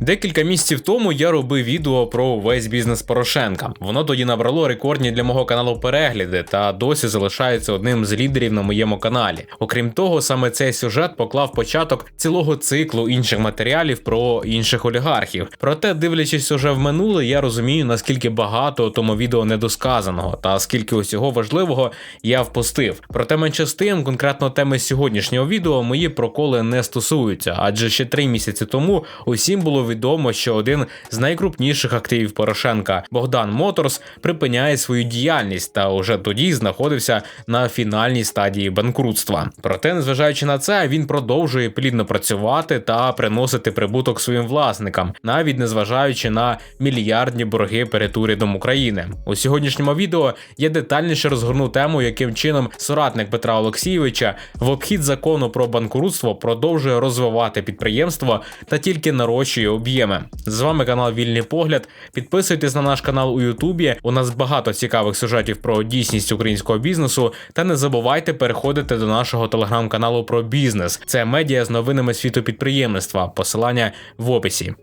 Декілька місяців тому я робив відео про весь бізнес Порошенка. Воно тоді набрало рекордні для мого каналу перегляди та досі залишається одним з лідерів на моєму каналі. Окрім того, саме цей сюжет поклав початок цілого циклу інших матеріалів про інших олігархів. Проте, дивлячись уже в минуле, я розумію наскільки багато тому відео недосказаного та скільки усього важливого я впустив. Проте менше з тим, конкретно теми сьогоднішнього відео мої проколи не стосуються, адже ще три місяці тому усім було відомо, що один з найкрупніших активів Порошенка Богдан Моторс припиняє свою діяльність та уже тоді знаходився на фінальній стадії банкрутства. Проте, незважаючи на це, він продовжує плідно працювати та приносити прибуток своїм власникам, навіть незважаючи на мільярдні борги перед урядом України. У сьогоднішньому відео я детальніше розгорну тему, яким чином соратник Петра Олексійовича в обхід закону про банкрутство продовжує розвивати підприємство та тільки нарощує об'єми. З вами канал Вільний Погляд. Підписуйтесь на наш канал у Ютубі. У нас багато цікавих сюжетів про дійсність українського бізнесу. Та не забувайте переходити до нашого телеграм-каналу про бізнес. Це медіа з новинами світу підприємництва. Посилання в описі.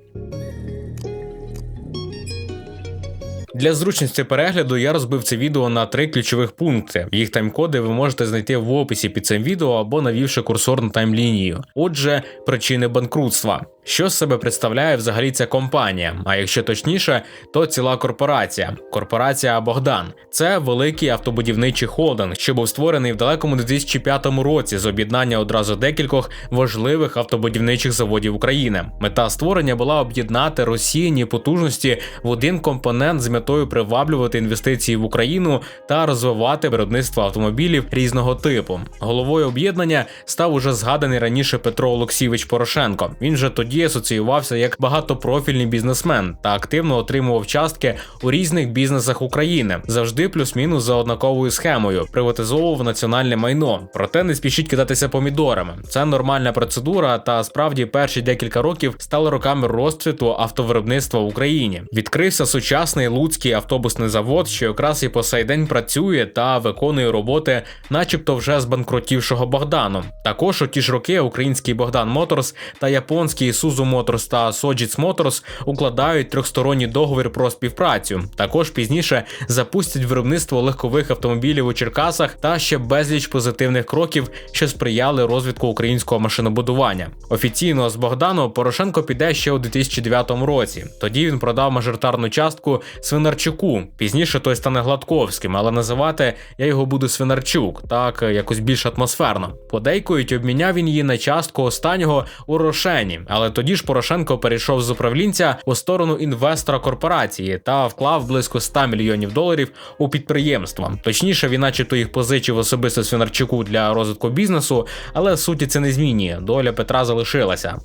Для зручності перегляду я розбив це відео на три ключових пункти. Їх тайм-коди ви можете знайти в описі під цим відео або навівши курсор на таймлінію. Отже, причини банкрутства. Що з себе представляє взагалі ця компанія? А якщо точніше, то ціла корпорація. Корпорація Богдан це великий автобудівничий холдинг, що був створений в далекому 2005 році з об'єднання одразу декількох важливих автобудівничих заводів України. Мета створення була об'єднати розсіяні потужності в один компонент з метою приваблювати інвестиції в Україну та розвивати виробництво автомобілів різного типу. Головою об'єднання став уже згаданий раніше Петро Олексійович Порошенко. Він же тоді тоді асоціювався як багатопрофільний бізнесмен та активно отримував частки у різних бізнесах України, завжди плюс-мінус за однаковою схемою, приватизовував національне майно. Проте не спішіть кидатися помідорами. Це нормальна процедура, та справді перші декілька років стали роками розцвіту автовиробництва в Україні. Відкрився сучасний луцький автобусний завод, що якраз і по сей день працює та виконує роботи, начебто вже з банкрутівшого Богдану. Також у ті ж роки український Богдан Моторс та японський Isuzu Motors та Sojitz Motors укладають трьохсторонній договір про співпрацю. Також пізніше запустять виробництво легкових автомобілів у Черкасах та ще безліч позитивних кроків, що сприяли розвитку українського машинобудування. Офіційно з Богдану Порошенко піде ще у 2009 році. Тоді він продав мажоритарну частку Свинарчуку. Пізніше той стане Гладковським, але називати я його буду Свинарчук, так якось більш атмосферно. Подейкують, обміняв він її на частку останнього у Рошені, але тоді ж Порошенко перейшов з управлінця у сторону інвестора корпорації та вклав близько 100 мільйонів доларів у підприємства. Точніше, він, начебто, їх позичив особисто Свинарчуку для розвитку бізнесу, але суті це не змінює. Доля Петра залишилася.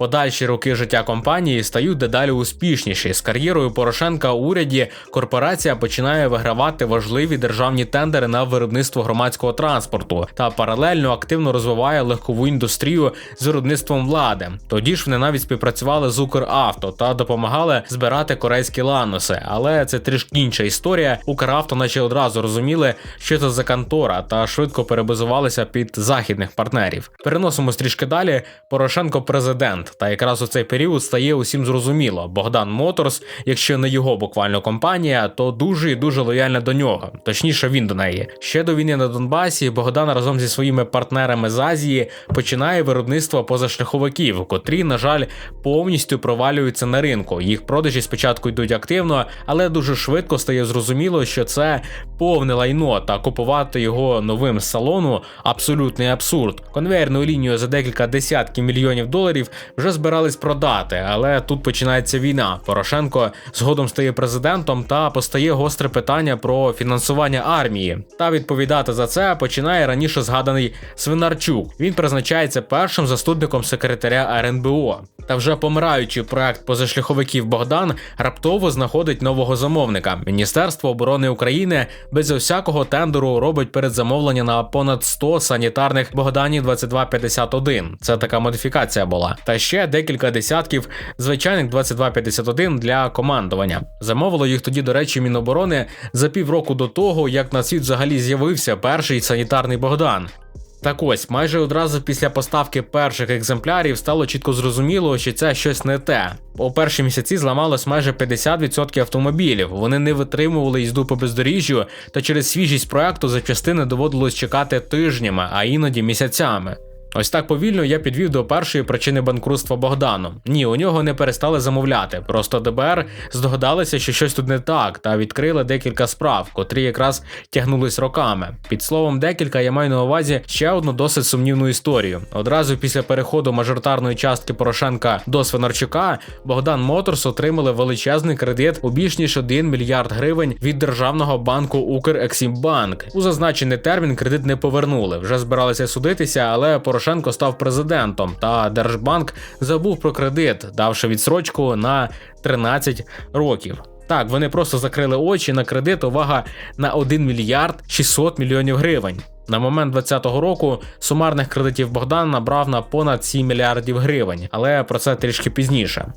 Подальші роки життя компанії стають дедалі успішніші. З кар'єрою Порошенка у уряді корпорація починає вигравати важливі державні тендери на виробництво громадського транспорту та паралельно активно розвиває легкову індустрію з виробництвом влади. Тоді ж вони навіть співпрацювали з Укравто та допомагали збирати корейські ланоси. Але це трішки інша історія. Укравто, наче одразу розуміли, що це за контора, та швидко перебазувалися під західних партнерів. Переносимо трішки далі. Порошенко президент. Та якраз у цей період стає усім зрозуміло. Богдан Моторс, якщо не його буквально компанія, то дуже і дуже лояльна до нього. Точніше, він до неї. Ще до війни на Донбасі Богдан разом зі своїми партнерами з Азії починає виробництво позашляховиків, котрі, на жаль, повністю провалюються на ринку. Їх продажі спочатку йдуть активно, але дуже швидко стає зрозуміло, що це повне лайно, та купувати його новим салону абсолютний абсурд. Конвейерну лінію за декілька десятків мільйонів доларів вже збирались продати, але тут починається війна. Порошенко згодом стає президентом та постає гостре питання про фінансування армії. Та відповідати за це починає раніше згаданий Свинарчук. Він призначається першим заступником секретаря РНБО. Та вже помираючий проект позашляховиків Богдан раптово знаходить нового замовника. Міністерство оборони України без усякого тендеру робить передзамовлення на понад 100 санітарних Богданів 2251. Це така модифікація була. Та ще декілька десятків звичайних 2251 для командування. Замовило їх тоді, до речі, Міноборони за півроку до того, як на світ взагалі з'явився перший санітарний Богдан. Так ось, майже одразу після поставки перших екземплярів стало чітко зрозуміло, що це щось не те. У перші місяці зламалось майже 50% автомобілів. Вони не витримували їзду по бездоріжжю, та через свіжість проекту запчастини доводилось чекати тижнями, а іноді місяцями. Ось так повільно я підвів до першої причини банкрутства Богдану. Ні, у нього не перестали замовляти. Просто ДБР здогадалися, що щось тут не так, та відкрили декілька справ, котрі якраз тягнулись роками. Під словом, декілька я маю на увазі ще одну досить сумнівну історію. Одразу після переходу мажоритарної частки Порошенка до Свинарчука Богдан Моторс отримали величезний кредит у більш ніж 1 мільярд гривень від державного банку Укрексімбанк. У зазначений термін кредит не повернули. Вже збиралися судитися, але Порошенко став президентом, та Держбанк забув про кредит, давши відсрочку на 13 років. Так, вони просто закрили очі на кредит, увага на 1 мільярд 600 мільйонів гривень. На момент 2020 року сумарних кредитів Богдан набрав на понад 7 мільярдів гривень, але про це трішки пізніше.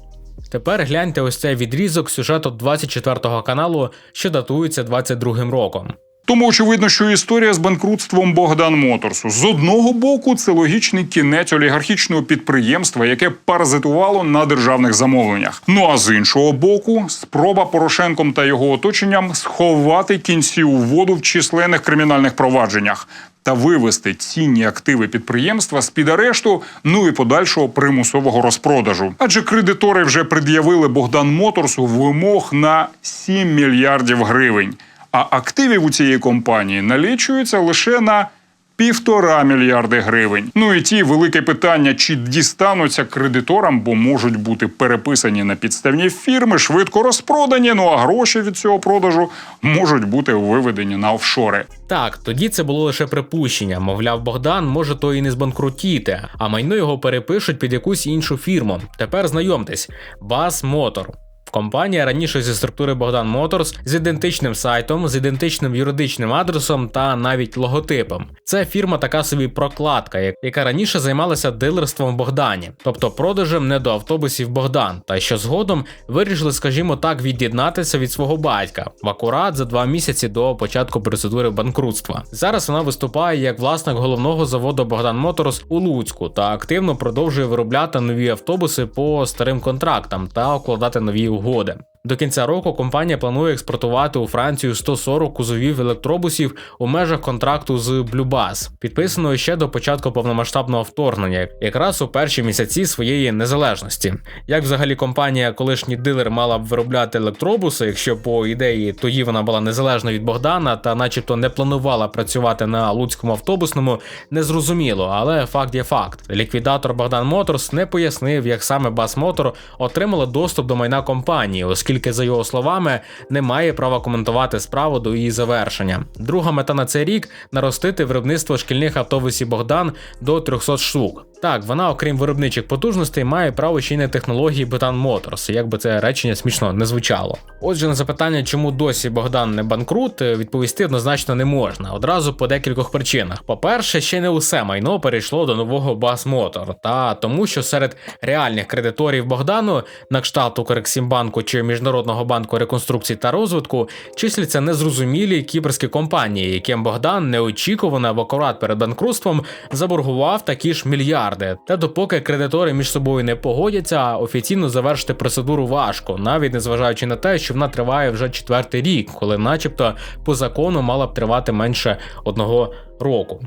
Тепер гляньте ось цей відрізок сюжету 24 каналу, що датується 22 роком. Тому очевидно, що історія з банкрутством Богдан Моторсу з одного боку це логічний кінець олігархічного підприємства, яке паразитувало на державних замовленнях. Ну а з іншого боку, спроба Порошенком та його оточенням сховати кінці у воду в численних кримінальних провадженнях. Та вивести цінні активи підприємства з під арешту, ну і подальшого примусового розпродажу. Адже кредитори вже пред'явили Богдан Моторсу вимог на 7 мільярдів гривень а активів у цієї компанії налічується лише на півтора мільярди гривень. Ну і ті велике питання, чи дістануться кредиторам, бо можуть бути переписані на підставні фірми, швидко розпродані. Ну а гроші від цього продажу можуть бути виведені на офшори. Так, тоді це було лише припущення. Мовляв, Богдан може то і не збанкрутіти, а майно його перепишуть під якусь іншу фірму. Тепер знайомтесь, Бас Мотор. Компанія раніше зі структури Богдан Моторс з ідентичним сайтом, з ідентичним юридичним адресом та навіть логотипом. Це фірма така собі прокладка, яка раніше займалася дилерством в Богдані, тобто продажем не до автобусів Богдан, та що згодом вирішили, скажімо так, від'єднатися від свого батька в акурат за два місяці до початку процедури банкрутства. Зараз вона виступає як власник головного заводу Богдан Моторс у Луцьку та активно продовжує виробляти нові автобуси по старим контрактам та укладати нові угоди угоди. До кінця року компанія планує експортувати у Францію 140 кузовів електробусів у межах контракту з Blubus, підписаного ще до початку повномасштабного вторгнення, якраз у перші місяці своєї незалежності. Як взагалі компанія, колишній дилер, мала б виробляти електробуси, якщо по ідеї тоді вона була незалежна від Богдана та, начебто, не планувала працювати на луцькому автобусному, незрозуміло, але факт є факт. Ліквідатор Богдан Моторс не пояснив, як саме Бас Мотор отримала доступ до майна компанії, оскільки оскільки, за його словами, не має права коментувати справу до її завершення. Друга мета на цей рік наростити виробництво шкільних автобусів Богдан до 300 штук. Так, вона, окрім виробничих потужностей, має право ще й на технології Bhutan Motors, як би це речення смішно не звучало. Отже, на запитання, чому досі Богдан не банкрут, відповісти однозначно не можна. Одразу по декількох причинах. По-перше, ще не усе майно перейшло до нового Бас Мотор, та тому, що серед реальних кредиторів Богдану, на кшталт Укрексімбанку чи Міжнародного банку реконструкції та розвитку, числяться незрозумілі кіберські компанії, яким Богдан неочікувано в акурат перед банкрутством заборгував такі ж мільярди мільярди. Та допоки кредитори між собою не погодяться, офіційно завершити процедуру важко, навіть незважаючи на те, що вона триває вже четвертий рік, коли, начебто, по закону мала б тривати менше одного року.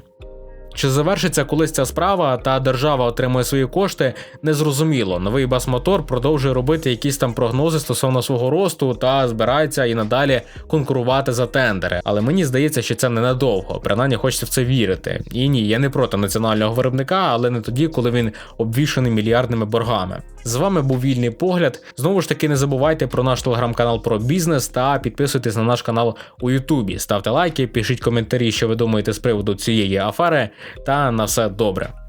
Чи завершиться колись ця справа та держава отримує свої кошти, незрозуміло. Новий басмотор продовжує робити якісь там прогнози стосовно свого росту та збирається і надалі конкурувати за тендери. Але мені здається, що це ненадовго. Принаймні хочеться в це вірити. І ні, я не проти національного виробника, але не тоді, коли він обвішаний мільярдними боргами. З вами був вільний погляд. Знову ж таки, не забувайте про наш телеграм-канал про бізнес та підписуйтесь на наш канал у Ютубі. Ставте лайки, пишіть коментарі, що ви думаєте з приводу цієї афери та на все добре.